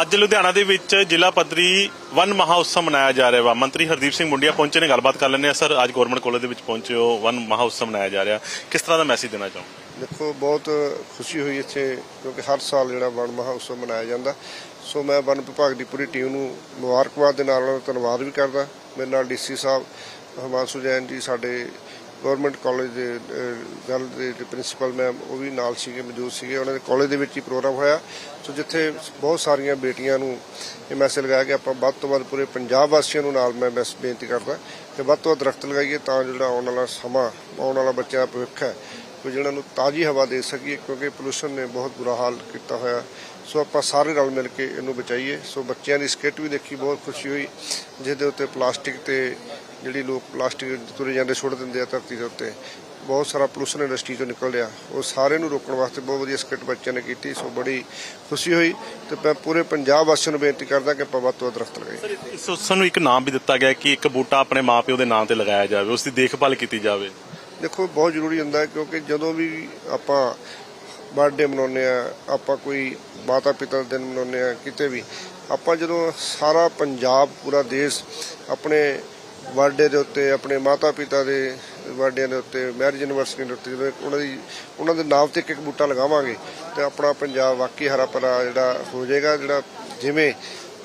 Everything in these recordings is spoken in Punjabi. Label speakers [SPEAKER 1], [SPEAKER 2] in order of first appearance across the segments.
[SPEAKER 1] ਅੱਜ ਲੁਧਿਆਣਾ ਦੇ ਵਿੱਚ ਜ਼ਿਲ੍ਹਾ ਪੱਧਰੀ ਵਨ ਮਹਾਉਤਸਵ ਮਨਾਇਆ ਜਾ ਰਿਹਾ ਵਾ। ਮੰਤਰੀ ਹਰਦੀਪ ਸਿੰਘ ਮੁੰਡੀਆ ਪਹੁੰਚੇ ਨੇ, ਗੱਲਬਾਤ ਕਰ ਲੈਂਦੇ ਆ ਸਰ, ਅੱਜ ਗਵਰਨਮੈਂਟ ਕਾਲਜ ਦੇ ਵਿੱਚ ਪਹੁੰਚੇ ਹੋ, ਵਨ ਮਹਾਉਤਸਵ ਮਨਾਇਆ ਜਾ ਰਿਹਾ। ਕਿਸ ਤਰ੍ਹਾਂ ਦਾ ਮੈਸੇਜ ਦੇਣਾ ਚਾਹੋ
[SPEAKER 2] ਦੇਖੋ, ਬਹੁਤ ਖੁਸ਼ੀ ਹੋਈ ਇੱਥੇ, ਕਿਉਂਕਿ ਹਰ ਸਾਲ ਜਿਹੜਾ ਵਣ ਮਹਾਉਤਸਵ ਮਨਾਇਆ ਜਾਂਦਾ। ਸੋ ਮੈਂ ਵਨ ਵਿਭਾਗ ਦੀ ਪੂਰੀ ਟੀਮ ਨੂੰ ਮੁਬਾਰਕਬਾਦ ਦੇ ਨਾਲ ਨਾਲ ਧੰਨਵਾਦ ਵੀ ਕਰਦਾ। ਮੇਰੇ ਨਾਲ ਡੀਸੀ ਸਾਹਿਬ ਹਿਮਾਂਸ਼ੂ ਜੈਨ ਜੀ, ਸਾਡੇ ਗਵਰਨਮੈਂਟ ਕਾਲਜ ਦੇ ਗੱਲ ਦੇ ਪ੍ਰਿੰਸੀਪਲ ਮੈਮ, ਉਹ ਵੀ ਨਾਲ ਸੀਗੇ, ਮੌਜੂਦ ਸੀਗੇ। ਉਹਨਾਂ ਦੇ ਕਾਲਜ ਦੇ ਵਿੱਚ ਹੀ ਪ੍ਰੋਗਰਾਮ ਹੋਇਆ। ਸੋ ਜਿੱਥੇ ਬਹੁਤ ਸਾਰੀਆਂ ਬੇਟੀਆਂ ਨੂੰ ਇਹ ਮੈਸੇਜ ਲਗਾਇਆ ਕਿ ਆਪਾਂ ਵੱਧ ਤੋਂ ਵੱਧ ਪੂਰੇ ਪੰਜਾਬ ਵਾਸੀਆਂ ਨੂੰ ਨਾਲ ਮੈਂ ਮੈਸ, ਬੇਨਤੀ ਕਰਦਾ ਕਿ ਵੱਧ ਤੋਂ ਵੱਧ ਦਰਖਤ ਲਗਾਈਏ ਤਾਂ ਜਿਹੜਾ ਆਉਣ ਵਾਲਾ ਸਮਾਂ, ਆਉਣ ਵਾਲਾ ਬੱਚਿਆਂ ਦਾ ਭਵਿੱਖ ਹੈ ਕੋਈ ਜਿਹਨਾਂ ਨੂੰ ਤਾਜ਼ੀ ਹਵਾ ਦੇ ਸਕੀਏ, ਕਿਉਂਕਿ ਪੋਲੂਸ਼ਨ ਨੇ ਬਹੁਤ ਬੁਰਾ ਹਾਲ ਕੀਤਾ ਹੋਇਆ। ਸੋ ਆਪਾਂ ਸਾਰੇ ਰਲ ਮਿਲ ਕੇ ਇਹਨੂੰ ਬਚਾਈਏ। ਸੋ ਬੱਚਿਆਂ ਦੀ ਸਕਿੱਟ ਵੀ ਦੇਖੀ, ਬਹੁਤ ਖੁਸ਼ੀ ਹੋਈ, ਜਿਹਦੇ ਉੱਤੇ ਪਲਾਸਟਿਕ ਤੇ ਜਿਹੜੀ ਲੋਕ ਪਲਾਸਟਿਕ ਤੁਰੇ ਜਾਂਦੇ ਸੁੱਟ ਦਿੰਦੇ ਆ ਧਰਤੀ ਦੇ ਉੱਤੇ ਬਹੁਤ ਸਾਰਾ ਪੋਲੂਸ਼ਨ ਇੰਡਸਟਰੀ ਤੋਂ ਨਿਕਲ ਰਿਹਾ। ਉਹ ਸਾਰੇ ਨੂੰ ਰੋਕਣ ਵਾਸਤੇ ਬਹੁਤ ਵਧੀਆ ਸਕਿੱਟ ਬੱਚਿਆਂ ਨੇ ਕੀਤੀ ਸੋ ਬੜੀ ਖੁਸ਼ੀ ਹੋਈ ਤੇ ਮੈਂ ਪੂਰੇ ਪੰਜਾਬ ਵਾਸੀਆਂ ਨੂੰ ਬੇਨਤੀ ਕਰਦਾ ਕਿ ਆਪਾਂ ਵੱਧ ਤੋਂ ਵੱਧ ਦਰਖਤ ਲਗਾਈਏ।
[SPEAKER 1] ਇਸ ਉਤਸਵ ਨੂੰ ਇੱਕ ਨਾਮ ਵੀ ਦਿੱਤਾ ਗਿਆ ਕਿ ਇੱਕ ਬੂਟਾ ਆਪਣੇ ਮਾਪਿਓ ਦੇ ਨਾਂ ਤੇ ਲਗਾਇਆ ਜਾਵੇ ਉਸ ਦੀ ਦੇਖਭਾਲ ਕੀਤੀ ਜਾਵੇ।
[SPEAKER 2] ਦੇਖੋ ਬਹੁਤ ਜ਼ਰੂਰੀ ਹੁੰਦਾ ਹੈ ਕਿਉਂਕਿ ਜਦੋਂ ਵੀ ਆਪਾਂ ਬਰਥਡੇ ਮਨਾਉਂਦੇ ਆ ਆਪਾਂ ਕੋਈ ਮਾਤਾ ਪਿਤਾ ਦਾ ਦਿਨ ਮਨਾਉਂਦੇ ਆ ਕਿਤੇ ਵੀ ਆਪਾਂ ਜਦੋਂ ਸਾਰਾ ਪੰਜਾਬ ਪੂਰਾ ਦੇਸ਼ ਆਪਣੇ ਬਰਥਡੇ ਦੇ ਉੱਤੇ, ਆਪਣੇ ਮਾਤਾ ਪਿਤਾ ਦੇ ਬਰਥਡਿਆਂ ਦੇ ਉੱਤੇ ਮੈਰਿਜ ਐਨਵਰਸਰੀ ਦੇ ਉੱਤੇ, ਜਦੋਂ ਉਹਨਾਂ ਦੀ, ਉਹਨਾਂ ਦੇ ਨਾਮ ਤੇ ਇੱਕ ਇੱਕ ਬੂਟਾ ਲਗਾਵਾਂਗੇ, ਤੇ ਆਪਣਾ ਪੰਜਾਬ ਵਾਕਈ ਹਰਾ ਭਰਾ ਜਿਹੜਾ ਹੋ ਜਾਏਗਾ, ਜਿਹੜਾ ਜਿਵੇਂ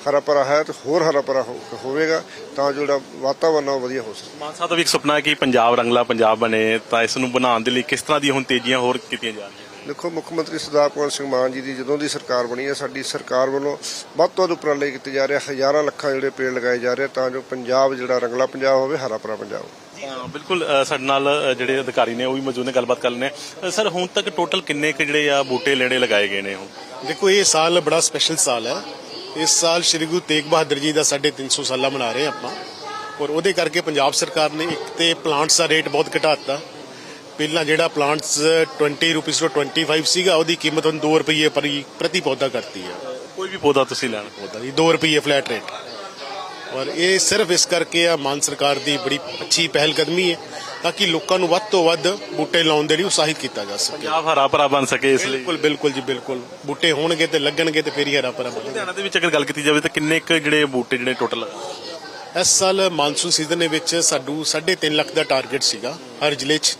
[SPEAKER 2] ਹਰਾ ਭਰਾ ਹੈ ਤੇ ਹੋਰ ਹਰਾ ਭਰਾ ਹੋਵੇਗਾ, ਤਾਂ ਜੋ ਜਿਹੜਾ ਵਾਤਾਵਰਨ ਆ ਉਹ ਵਧੀਆ ਹੋ ਸਕੇ।
[SPEAKER 1] ਮਾਨ ਸਾਹਿਬ ਦਾ ਵੀ ਇੱਕ ਸੁਪਨਾ ਹੈ ਕਿ ਪੰਜਾਬ ਰੰਗਲਾ ਪੰਜਾਬ ਬਣੇ, ਤਾਂ ਇਸ ਨੂੰ ਬਣਾਉਣ ਦੇ ਲਈ ਕਿਸ ਤਰ੍ਹਾਂ ਦੀ ਹੁਣ ਤੇਜ਼ੀਆਂ ਹੋਰ ਕੀਤੀਆਂ ਜਾ ਰਹੀਆਂ?
[SPEAKER 2] ਦੇਖੋ ਮੁੱਖ ਮੰਤਰੀ ਸਰਦਾਰ ਭਗਵੰਤ ਸਿੰਘ ਮਾਨ ਜੀ ਦੀ ਜਦੋਂ ਦੀ ਸਰਕਾਰ ਬਣੀ ਹੈ ਸਾਡੀ ਸਰਕਾਰ ਵੱਲੋਂ ਵੱਧ ਤੋਂ ਵੱਧ ਉਪਰਾਲੇ ਕੀਤੇ ਜਾ ਰਹੇ ਆ। ਹਜ਼ਾਰਾਂ ਲੱਖਾਂ ਜਿਹੜੇ ਪੇੜ ਲਗਾਏ ਜਾ ਰਹੇ ਆ ਤਾਂ ਜੋ ਪੰਜਾਬ ਜਿਹੜਾ ਰੰਗਲਾ ਪੰਜਾਬ ਹੋਵੇ ਹਰਾ ਭਰਾ ਪੰਜਾਬ
[SPEAKER 1] ਬਿਲਕੁਲ ਸਾਡੇ ਨਾਲ ਜਿਹੜੇ ਅਧਿਕਾਰੀ ਨੇ ਉਹ ਵੀ ਮੌਜੂਦ ਨੇ ਗੱਲਬਾਤ ਕਰ ਲੈਣੇ ਸਰ ਹੁਣ ਤੱਕ ਟੋਟਲ ਕਿੰਨੇ ਕੁ ਜਿਹੜੇ ਆ ਬੂਟੇ ਲੈਣੇ ਲਗਾਏ ਗਏ ਨੇ ਹੁਣ?
[SPEAKER 3] ਦੇਖੋ ਇਹ ਸਾਲ ਬੜਾ ਸਪੈਸ਼ਲ ਸਾਲ ਹੈ। ਇਸ ਸਾਲ ਸ੍ਰੀ ਗੁਰੂ ਤੇਗ ਬਹਾਦਰ ਜੀ ਦਾ 350 ਸਾਲਾ ਮਨਾ ਰਹੇ ਹਾਂ ਆਪਾਂ। ਔਰ ਉਹਦੇ ਕਰਕੇ ਪੰਜਾਬ ਸਰਕਾਰ ਨੇ ਇੱਕ ਤੇ ਪਲਾਂਟਸ ਦਾ ਰੇਟ ਬਹੁਤ ਘਟਾਤਾ ਪਹਿਲਾਂ ਜਿਹੜਾ ਪਲਾਂਟਸ 20 ਰੁਪਏ ਤੋਂ 25 ਸੀਗਾ ਉਹਦੀ ਕੀਮਤ ਹੁਣ 2 ਰੁਪਏ ਪ੍ਰਤੀ ਪ੍ਰਤੀ ਪੌਦਾ ਕਰਤੀ ਹੈ
[SPEAKER 1] ਕੋਈ ਵੀ ਪੌਦਾ ਤੁਸੀਂ ਲੈਣਾ?
[SPEAKER 3] ਪੌਦਾ ਦੀ 2 ਰੁਪਏ ਫਲੈਟ ਰੇਟ ਔਰ ਇਹ ਸਿਰਫ ਇਸ ਕਰਕੇ ਆ ਮਾਨ ਸਰਕਾਰ ਦੀ ਬੜੀ ਅੱਛੀ ਪਹਿਲ ਕਦਮੀ ਹੈ ਤਾਂ ਕਿ ਲੋਕਾਂ ਨੂੰ ਵੱਧ ਤੋਂ ਵੱਧ ਬੂਟੇ ਲਾਉਣ ਦੇ ਲਈ ਉਤਸ਼ਾਹਿਤ ਕੀਤਾ ਜਾ ਸਕੇ।
[SPEAKER 1] ਪੰਜਾਬ ਹਰਾ ਭਰਾ ਬਣ ਸਕੇ ਇਸ ਲਈ।
[SPEAKER 3] ਬਿਲਕੁਲ ਬਿਲਕੁਲ ਜੀ ਬਿਲਕੁਲ। ਬੂਟੇ ਹੋਣਗੇ ਤੇ ਲੱਗਣਗੇ ਤੇ ਫਿਰ ਹੀ ਹਰਾ ਭਰਾ ਬਣੇਗਾ।
[SPEAKER 1] ਲੁਧਿਆਣਾ ਦੇ ਵਿੱਚ ਅਗਰ ਗੱਲ ਕੀਤੀ ਜਾਵੇ ਤਾਂ ਕਿੰਨੇ ਕੁ ਜਿਹੜੇ ਬੂਟੇ ਜਿਹੜੇ ਟੋਟਲ
[SPEAKER 3] ਇਸ ਸਾਲ ਮਾਨਸੂਨ ਸੀਜ਼ਨ ਦੇ ਵਿੱਚ ਸਾਡੂ 3.5 ਲੱਖ ਦਾ ਟਾਰਗੇਟ ਸੀਗਾ ਹਰ ਜ਼ਿਲ੍ਹੇ 'ਚ।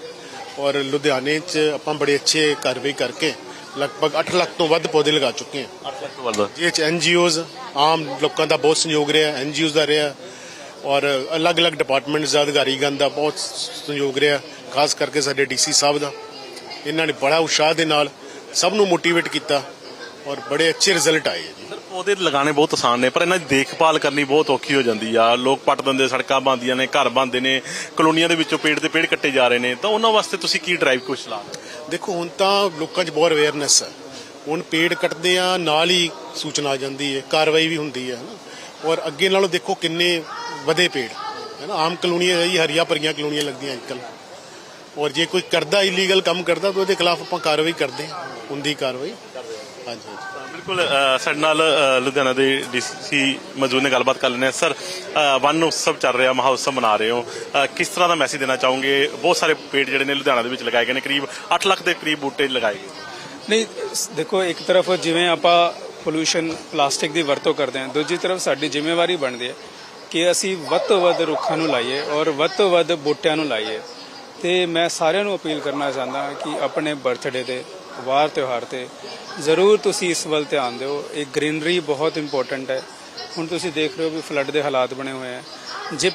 [SPEAKER 3] ਔਰ ਲੁਧਿਆਣੇ 'ਚ ਆਪਾਂ ਬੜੇ ਅੱਛੇ ਕਾਰਵਾਈ ਕਰਕੇ ਲਗਭਗ 8 ਲੱਖ ਤੋਂ ਵੱਧ ਪੌਦੇ ਲਗਾ ਚੁੱਕੇ ਹਾਂ।
[SPEAKER 1] 8 ਲੱਖ ਤੋਂ ਵੱਧ।
[SPEAKER 3] ਜਿਹਦੇ 'ਚ ਐਨਜੀਓਜ਼ ਆਮ ਲੋਕਾਂ ਦਾ ਬਹੁਤ ਸਹਿਯੋਗ ਰਿਹਾ ਐਨਜੀਓਜ਼ ਦਾ ਰਿਹਾ ਔਰ ਅਲੱਗ-ਅਲੱਗ ਡਿਪਾਰਟਮੈਂਟਸ ਦਾ ਅਧਿਕਾਰੀਗਣ ਦਾ ਬਹੁਤ ਸਹਿਯੋਗ ਰਿਹਾ ਖਾਸ ਕਰਕੇ ਸਾਡੇ ਡੀਸੀ ਸਾਹਿਬ ਦਾ। ਇਹਨਾਂ ਨੇ ਬੜਾ ਉਤਸ਼ਾਹ ਦੇ ਨਾਲ ਸਭ ਨੂੰ ਮੋਟੀਵੇਟ ਕੀਤਾ ਔਰ ਬੜੇ ਅੱਛੇ ਰਿਜ਼ਲਟ ਆਏ ਜੀ।
[SPEAKER 1] ਪੌਦੇ ਲਗਾਉਣੇ ਬਹੁਤ ਆਸਾਨ ਨੇ, ਪਰ ਇਹਨਾਂ ਦੀ ਦੇਖਭਾਲ ਕਰਨੀ ਬਹੁਤ ਔਖੀ ਹੋ ਜਾਂਦੀ ਆ। ਲੋਕ ਪੱਟ ਦਿੰਦੇ, ਸੜਕਾਂ ਬਣਦੀਆਂ ਨੇ, ਘਰ ਬਣਦੇ ਨੇ, ਕਲੋਨੀਆਂ ਦੇ ਵਿੱਚੋਂ ਪੇੜ ਤੇ ਪੇੜ ਕੱਟੇ ਜਾ ਰਹੇ ਨੇ। ਤਾਂ ਉਹਨਾਂ ਵਾਸਤੇ ਤੁਸੀਂ ਕੀ ਡਰਾਈਵ ਕੁਛ ਲਾ
[SPEAKER 3] ਦੇਖੋ, ਹੁਣ ਤਾਂ ਲੋਕਾਂ 'ਚ ਬਹੁਤ ਅਵੇਅਰਨੈਸ ਹੈ ਹੁਣ ਪੇੜ ਕੱਟਦੇ ਆ, ਨਾਲ ਹੀ ਸੂਚਨਾ ਆ ਜਾਂਦੀ ਹੈ ਕਾਰਵਾਈ ਵੀ ਹੁੰਦੀ ਹੈ ਹਨਾ। ਔਰ ਅੱਗੇ ਨਾਲੋਂ ਦੇਖੋ ਕਿੰਨੇ ਵਧੇ ਪੇੜ, ਹੈਨਾ। ਆਮ ਕਲੋਨੀਆਂ ਜੀ ਹਰੀਆਂ ਭਰੀਆਂ ਕਲੋਨੀਆਂ ਲੱਗਦੀਆਂ ਅੱਜਕੱਲ ਔਰ ਜੇ ਕੋਈ ਕਰਦਾ ਇਲੀਗਲ ਕੰਮ ਕਰਦਾ, ਤਾਂ ਉਹਦੇ ਖਿਲਾਫ ਆਪਾਂ ਕਾਰਵਾਈ ਕਰਦੇ ਹਾਂ ਹੁੰਦੀ ਕਾਰਵਾਈ। ਹਾਂਜੀ ਹਾਂਜੀ।
[SPEAKER 1] ਬਿਲਕੁਲ ਸਾਡੇ ਨਾਲ ਲੁਧਿਆਣਾ ਦੇ ਡੀਸੀ ਮੌਜੂਦ ਨੇ ਗੱਲਬਾਤ ਕਰ ਲੈਣੇ ਸਰ ਅ, ਵਨ ਉਤਸਵ ਚੱਲ ਰਿਹਾ ਮਹਾ ਉਤਸਵ ਮਨਾ ਰਹੇ ਹੋ। ਕਿਸ ਤਰ੍ਹਾਂ ਦਾ ਮੈਸੇਜ ਦੇਣਾ ਚਾਹੋਗੇ? ਬਹੁਤ ਸਾਰੇ ਪੇੜ ਜਿਹੜੇ ਨੇ ਲੁਧਿਆਣਾ ਦੇ ਵਿੱਚ ਲਗਾਏ ਗਏ ਨੇ ਕਰੀਬ 8 ਲੱਖ ਦੇ ਕਰੀਬ ਬੂਟੇ ਲਗਾਏ ਗਏ
[SPEAKER 4] ਨਹੀਂ ਦੇਖੋ ਇੱਕ ਤਰਫ ਜਿਵੇਂ ਆਪਾਂ ਪੋਲੂਸ਼ਨ ਪਲਾਸਟਿਕ ਦੀ ਵਰਤੋਂ ਕਰਦੇ ਹਾਂ ਦੂਜੀ ਤਰਫ ਸਾਡੀ ਜ਼ਿੰਮੇਵਾਰੀ ਬਣਦੀ ਹੈ ਕਿ ਅਸੀਂ ਵੱਧ ਤੋਂ ਵੱਧ ਰੁੱਖਾਂ ਨੂੰ ਲਾਈਏ ਔਰ ਵੱਧ ਤੋਂ ਵੱਧ ਬੂਟਿਆਂ ਨੂੰ ਲਾਈਏ। ਤੇ ਮੈਂ ਸਾਰਿਆਂ ਨੂੰ ਅਪੀਲ ਕਰਨਾ ਚਾਹੁੰਦਾ ਕਿ ਆਪਣੇ ਬਰਥਡੇ ਤੇ ਵਾਰ ਤਿਉਹਾਰ ਤੇ ਜ਼ਰੂਰ ਤੁਸੀਂ ਇਸ ਵੱਲ ਧਿਆਨ ਦਿਓ। ਇਹ ਗ੍ਰੀਨਰੀ ਬਹੁਤ ਇੰਪੋਰਟੈਂਟ ਹੈ। ਹੁਣ ਤੁਸੀਂ ਦੇਖ ਰਹੇ ਹੋ ਵੀ ਫਲੱਡ ਦੇ ਹਾਲਾਤ ਬਣੇ ਹੋਏ ਹੈ। ਜੇ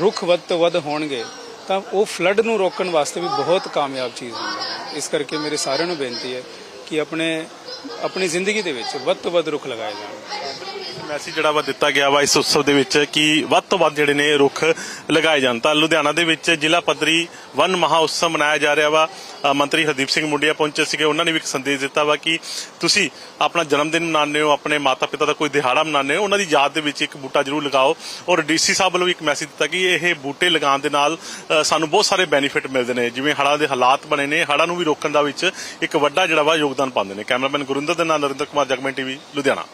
[SPEAKER 4] ਰੁੱਖ ਵੱਧ ਤੋਂ ਵੱਧ ਹੋਣਗੇ, ਤਾਂ ਉਹ ਫਲੱਡ ਨੂੰ ਰੋਕਣ ਵਾਸਤੇ ਵੀ ਬਹੁਤ ਕਾਮਯਾਬ ਚੀਜ਼ ਹੁੰਦੀ ਇਸ ਕਰਕੇ ਮੇਰੇ ਸਾਰਿਆਂ ਨੂੰ ਬੇਨਤੀ ਹੈ ਕਿ ਆਪਣੇ, ਆਪਣੀ ਜ਼ਿੰਦਗੀ ਦੇ ਵਿੱਚ ਵੱਧ ਤੋਂ ਵੱਧ ਰੁੱਖ ਲਗਾਏ ਜਾਣ।
[SPEAKER 1] ਮੈਸੇਜ ਜਿਹੜਾ ਵਾ ਦਿੱਤਾ ਗਿਆ ਵਾ ਇਸ ਉਤਸਵ ਦੇ ਵਿੱਚ ਕਿ ਵੱਧ ਤੋਂ ਵੱਧ ਜਿਹੜੇ ਨੇ ਰੁੱਖ ਲਗਾਏ ਜਾਣ। ਤਾਂ ਲੁਧਿਆਣਾ ਦੇ ਵਿੱਚ ਜ਼ਿਲ੍ਹਾ ਪੱਧਰੀ ਵਨ ਮਹਾ ਉਤਸਵ ਮਨਾਇਆ ਜਾ ਰਿਹਾ ਵਾ। ਮੰਤਰੀ ਹਰਦੀਪ ਸਿੰਘ ਮੁੰਡਿਆ ਪਹੁੰਚੇ ਸੀਗੇ। ਉਹਨਾਂ ਨੇ ਵੀ ਇੱਕ ਸੰਦੇਸ਼ ਦਿੱਤਾ ਵਾ ਕਿ ਤੁਸੀਂ ਆਪਣਾ ਜਨਮ ਦਿਨ ਮਨਾਉਂਦੇ ਹੋ, ਆਪਣੇ ਮਾਤਾ ਪਿਤਾ ਦਾ ਕੋਈ ਦਿਹਾੜਾ ਮਨਾਉਂਦੇ ਹੋ, ਉਹਨਾਂ ਦੀ ਯਾਦ ਦੇ ਵਿੱਚ ਇੱਕ ਬੂਟਾ ਜ਼ਰੂਰ ਲਗਾਓ। ਔਰ ਡੀਸੀ ਸਾਹਿਬ ਵੱਲੋਂ ਵੀ ਇੱਕ ਮੈਸੇਜ ਦਿੱਤਾ ਕਿ ਇਹ ਬੂਟੇ ਲਗਾਉਣ ਦੇ ਨਾਲ ਸਾਨੂੰ ਬਹੁਤ ਸਾਰੇ ਬੈਨੀਫਿਟ ਮਿਲਦੇ ਨੇ। ਜਿਵੇਂ ਹੜ੍ਹਾਂ ਦੇ ਹਾਲਾਤ ਬਣੇ ਨੇ, ਹੜ੍ਹਾਂ ਨੂੰ ਵੀ ਰੋਕਣ ਦਾ ਵਿੱਚ ਇੱਕ ਵੱਡਾ ਜਿਹੜਾ ਵਾ ਯੋਗਦਾਨ ਪਾਉਂਦੇ ਨੇ। ਕੈਮਰਾਮੈਨ ਗੁਰਿੰਦਰ ਦੇ ਨਾਲ ਨਰਿੰਦਰ ਕੁਮਾਰ, ਜਗਮਨ ਟੀਵੀ, ਲੁਧਿਆਣਾ।